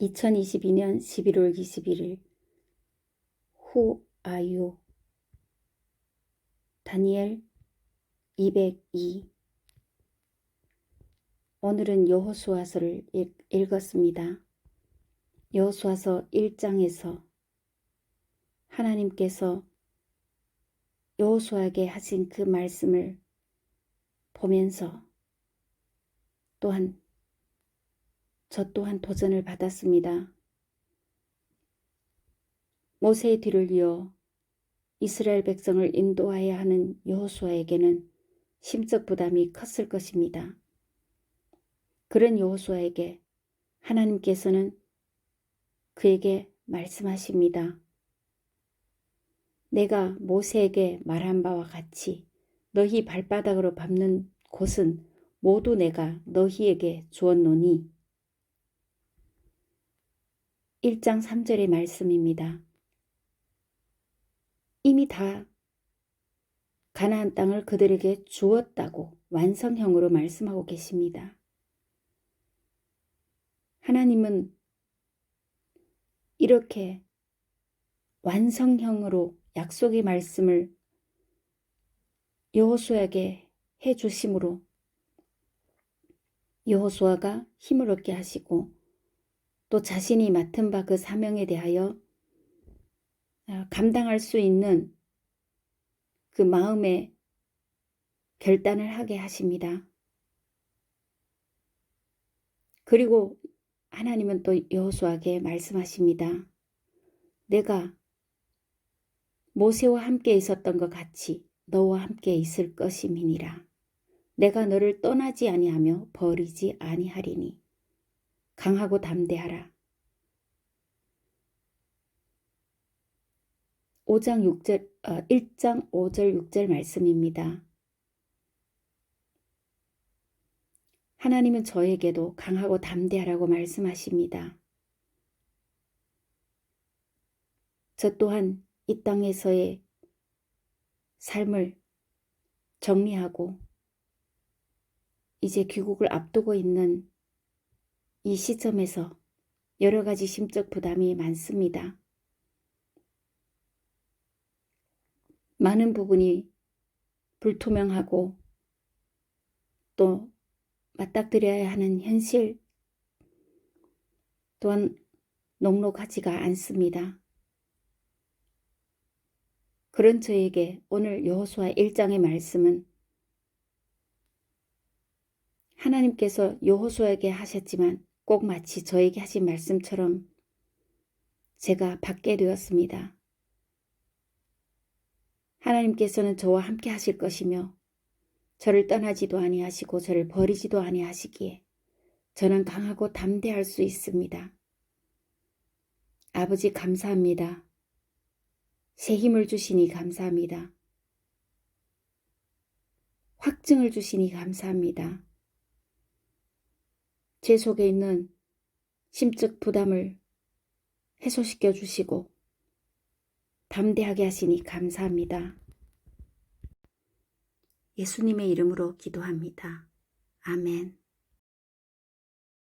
2022년 11월 21일 Who are you? 다니엘 202 오늘은 여호수아서를 읽- 읽었습니다. 여호수아서 1장에서 하나님께서 여호수아에게 하신 그 말씀을 보면서 또한 저 또한 도전을 받았습니다. 모세의 뒤를 이어 이스라엘 백성을 인도하여야 하는 여호수아에게는 심적 부담이 컸을 것입니다. 그런 여호수아에게 하나님께서는 그에게 말씀하십니다. 내가 모세에게 말한 바와 같이 너희 발바닥으로 밟는 곳은 모두 내가 너희에게 주었노니 1장 3절의 말씀입니다. 이미 다 가나안 땅을 그들에게 주었다고 완성형으로 말씀하고 계십니다. 하나님은 이렇게 완성형으로 약속의 말씀을 여호수아에게 해 주심으로 여호수아가 힘을 얻게 하시고 또 자신이 맡은 바 그 사명에 대하여 아, 감당할 수 있는 그 마음의 결단을 하게 하십니다. 그리고 하나님은 또 여호수아에게 말씀하십니다. 내가 모세와 함께 있었던 것 같이 너와 함께 있을 것임이니라. 내가 너를 떠나지 아니하며 버리지 아니하리니 강하고 담대하라. 5장 6절, 어, 1장 5절 6절 말씀입니다. 하나님은 저에게도 강하고 담대하라고 말씀하십니다. 저 또한 이 땅에서의 삶을 정리하고 이제 귀국을 앞두고 있는 이 시점에서 여러 가지 심적 부담이 많습니다. 많은 부분이 불투명하고 또 맞닥뜨려야 하는 현실 또한 녹록하지가 않습니다. 그런 저에게 오늘 여호수아 1장의 말씀은 하나님께서 여호수아에게 하셨지만 꼭 마치 저에게 하신 말씀처럼 제가 받게 되었습니다. 하나님께서는 저와 함께 하실 것이며 저를 떠나지도 아니하시고 저를 버리지도 아니하시기에 저는 강하고 담대할 수 있습니다. 아버지 감사합니다. 새 힘을 주시니 감사합니다. 확증을 주시니 감사합니다. 제 속에 있는 심적 부담을 해소시켜 주시고 담대하게 하시니 감사합니다. 예수님의 이름으로 기도합니다. 아멘.